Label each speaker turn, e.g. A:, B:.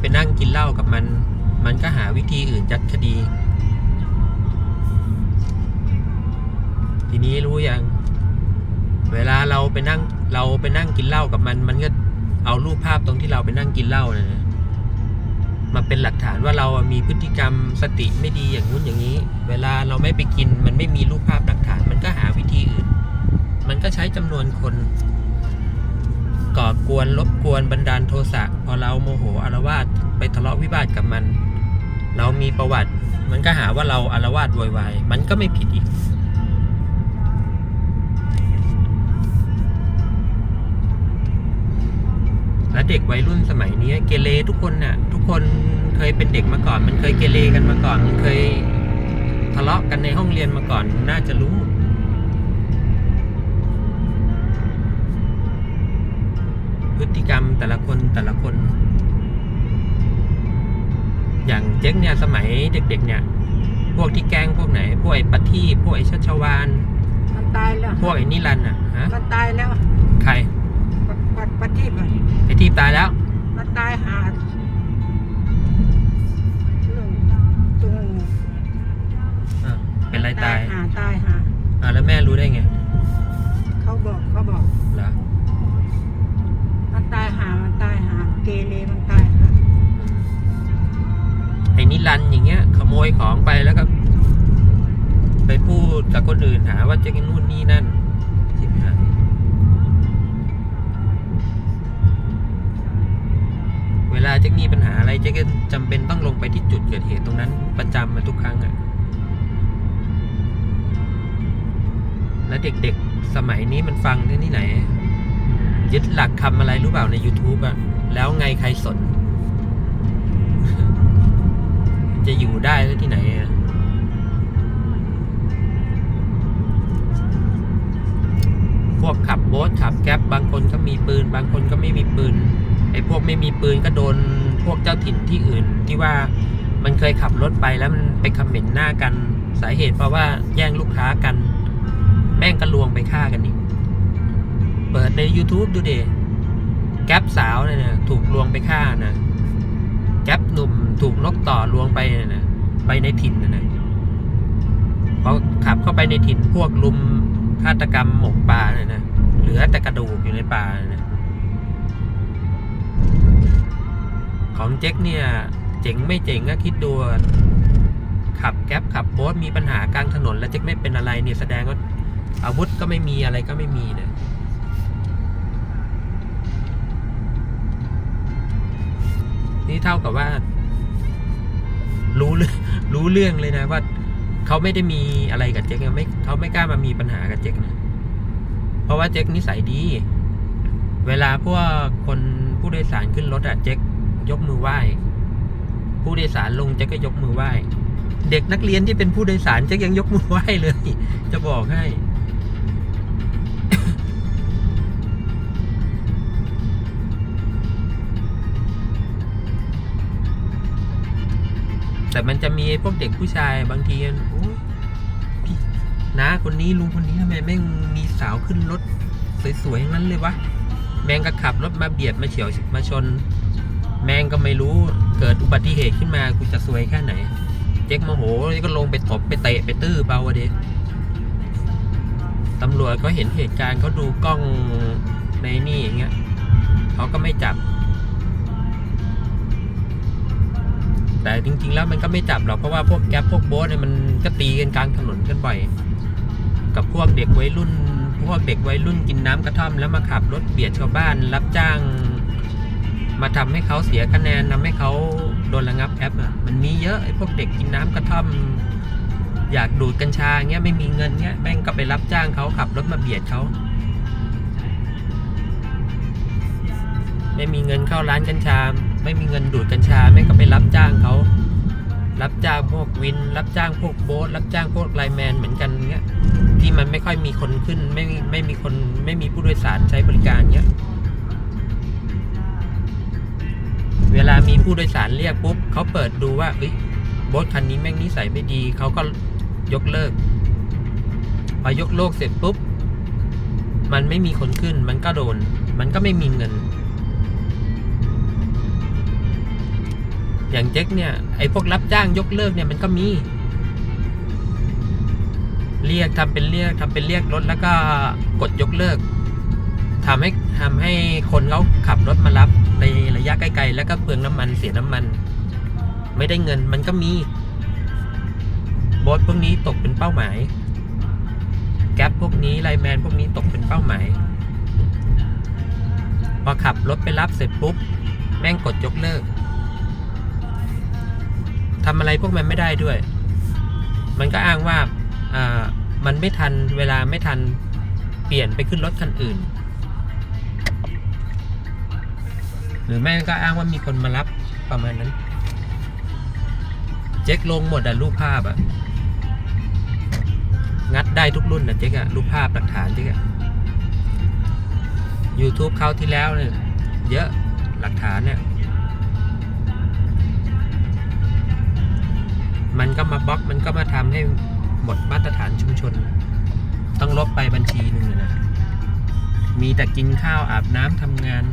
A: ไปนั่งกินเหล้ากับมัน มันก็หาวิธีอื่นยัดคดี ทีนี้รู้ยัง เวลาเราไปนั่งเราไปนั่งกินเหล้ากับมัน มันก็เอารูปภาพตรงที่เราไปนั่งกินเหล้าเนี่ยนะมาเป็นหลักฐานว่าเรามีพฤติกรรมสติไม่ดีอย่างนู้นอย่างนี้ เวลาเราไม่ไปกิน มันไม่มีรูปภาพหลักฐาน มันก็หาวิธีอื่น มันก็ใช้จำนวนคน ก่อกวนรบกวนบันดาลโทสะพอเราโมโหอารวาสไปทะเลาะวิวาทกับมัน เรามีประวัติ มันก็หาว่าเราอารวาสโวยวายมันก็ไม่ผิดอีก และเด็กวัยรุ่นสมัยนี้เกเรทุกคนน่ะ ทุกคนเคยเป็นเด็กมาก่อน มันเคยเกเรกันมาก่อน มันเคยทะเลาะกันในห้องเรียนมาก่อนน่าจะรู้ แต่ละคนแต่ละคน อย่างเจ๊กเนี่ยสมัยเด็ก ๆ เนี่ย พวกที่แกล้งพวกไหน พวกไอ้ปัทที่พวกไอ้ชัชวาน
B: มันตายแล้ว
A: พวกไอ้นิรันดร์อะฮะ
B: มันตายแล้ว
A: ใคร
B: ปัดปัดปัดที่มัน
A: ไอ้ที่ตายแล้ว
B: มันตายหาดเรื่องตรง
A: อะเป็นไรตาย
B: หาตายหา
A: อะแล้วแม่รู้ได้ไง
B: เขาบอกเขาบอก
A: เหรอ
B: ดัน
A: อย่างเงี้ย ขโมยของไปแล้วก็ ไปพูดกับคนอื่นหาว่าเจ๊กนู่นนี่นั่นที่หายเวลาเจ๊กมีปัญหาอะไรเจ๊กก็จำเป็นต้องลงไปที่จุดเกิดเหตุตรงนั้น ประจำมาทุกครั้งอะ่ะและเด็กๆ สมัยนี้มันฟังได้ที่ไหน ยึดหลักคำอะไรรู้เปล่าใน YouTube อะแล้วไงใครสน จะอยู่ได้ที่ไหนอะพวกขับโบ๊ทขับแก๊ปบางคนก็มีปืน บางคนก็ไม่มีปืนไอ้พวกไม่มีปืนก็โดนพวกเจ้าถิ่นที่อื่น ที่ว่ามันเคยขับรถไปแล้วมันไปคอมเมนต์หน้ากันสาเหตุเพราะว่าแย่งลูกค้ากัน แม่งก็ลวงไปฆ่ากันอีกเปิดใน YouTube ดูเดแก๊ปสาวเนี่ยถูกลวงไปฆ่านะ แก๊ปหนุ่มถูกนกต่อลวงไปนะนะไปในถิ่นนะนะพอขับเข้าไปในถิ่นพวกลุมฆาตกรรมหมกป่าเนี่ยนะเหลือแต่กระดูกอยู่ในป่าเนะของเจ๊กเนี่ย เจ๋งไม่เจ๋งก็คิดดูขับแก๊ปขับโบ๊ทมีปัญหากลางถนน แล้วเจ๊กไม่เป็นอะไรเนี่ยแสดงว่าอาวุธก็ไม่มีอะไรก็ไม่มีเนี่ย เท่ากับว่า รู้เรื่องรู้เรื่องเลยนะว่าเขาไม่ได้มีอะไรกับเจ๊กนะไม่เขาไม่กล้ามามีปัญหากับเจ๊กนะเพราะว่าเจ๊กนิสัยดี เวลาพวกคนผู้โดยสารขึ้นรถอะเจ๊กยกมือไหว้ ผู้โดยสารลงเจ๊กก็ยกมือไหว้ เด็กนักเรียนที่เป็นผู้โดยสารเจ๊กยังยกมือไหว้เลย จะบอกให้ แต่มันจะมีพวกเด็กผู้ชายบางทีนโอ้ยน้าคนนี้ลุงคนนี้ทำไมแม่งมีสาวขึ้นรถสวยๆอย่างนั้นเลยวะแม่งก็ขับรถมาเบียดมาเฉียวมาชน แม่งก็ไม่รู้เกิดอุบัติเหตุขึ้นมากูจะซวยแค่ไหน เจ๊กโมโหก็ลงไปตบไปเตะไปตื้อเบาวะเดตำรวจก็เห็นเหตุการณ์เขาดูกล้องในนี่อย่างเงี้ยเขาก็ไม่จับ แต่จริง ๆ แล้วมันก็ไม่จับหรอกเพราะว่าพวกแก๊ปพวกโบ๊ทเนี่ยมันก็ตีกันกลางถนนกันบ่อย กับพวกเด็กวัยรุ่น พวกเด็กวัยรุ่นกินน้ำกระท่อมแล้วมาขับรถเบียดชาวบ้าน รับจ้าง มาทำให้เขาเสียคะแนนทำให้เขาโดนระงับแอปอะมันมีเยอะไอ้พวกเด็กกินน้ำกระท่อม อยากดูดกัญชาเงี้ยไม่มีเงินเงี้ยแม่งก็ไปรับจ้างเขาขับรถมาเบียดเขาไม่มีเงินเข้าร้านกัญชา ไม่มีเงินดูดกัญชาแม่งก็ไปรับจ้างเขารับจ้างพวกวิน รับจ้างพวกโบ๊ทรับจ้างพวกไลแมนเหมือนกันเงี้ยที่มันไม่ค่อยมีคนขึ้นไม่ไม่มีคนไม่มีผู้โดยสารใช้บริการเงี้ยเวลามีผู้โดยสารเรียกปุ๊บเขาเปิดดูว่าเอ้ยโบ๊ทคันนี้แม่งนิสัยไม่ดีเขาก็ยกเลิกพอยกเลิกเสร็จปุ๊บมันไม่มีคนขึ้นมันก็โดน มันก็ไม่มีเงิน อย่างเจ๊กเนี่ยไอ้พวกรับจ้างยกเลิกเนี่ยมันก็มี เรียกทำเป็นเรียกทำเป็นเรียกรถแล้วก็กดยกเลิกทำให้ทำให้คนเขาขับรถมารับในระยะไกลๆแล้วก็เปลืองน้ำมันเสียน้ำมัน ไม่ได้เงินมันก็มีโบสพวกนี้ตกเป็นเป้าหมาย แก๊ปพวกนี้ไลแมนพวกนี้ตกเป็นเป้าหมายพอขับรถไปรับเสร็จปุ๊บ แม่งกดยกเลิก ทำอะไรพวกมันไม่ได้ด้วย มันก็อ้างว่ามันไม่ทันเวลาไม่ทันเปลี่ยนไปขึ้นรถคันอื่น หรือแม่งก็อ้างว่ามีคนมารับประมาณนั้น เจ๊กลงหมดอะรูปภาพอะงัดได้ทุกรุ่นนะเจ๊กอะรูปภาพหลักฐานเจ๊กอะ YouTube เขาที่แล้วเนี่ยเยอะ มันก็มาบล็อกมันก็มาทำให้หมดมาตรฐานชุมชน ต้องลบไปบัญชีหนึ่งเลยนะมีแต่กินข้าวอาบน้ำทำงาน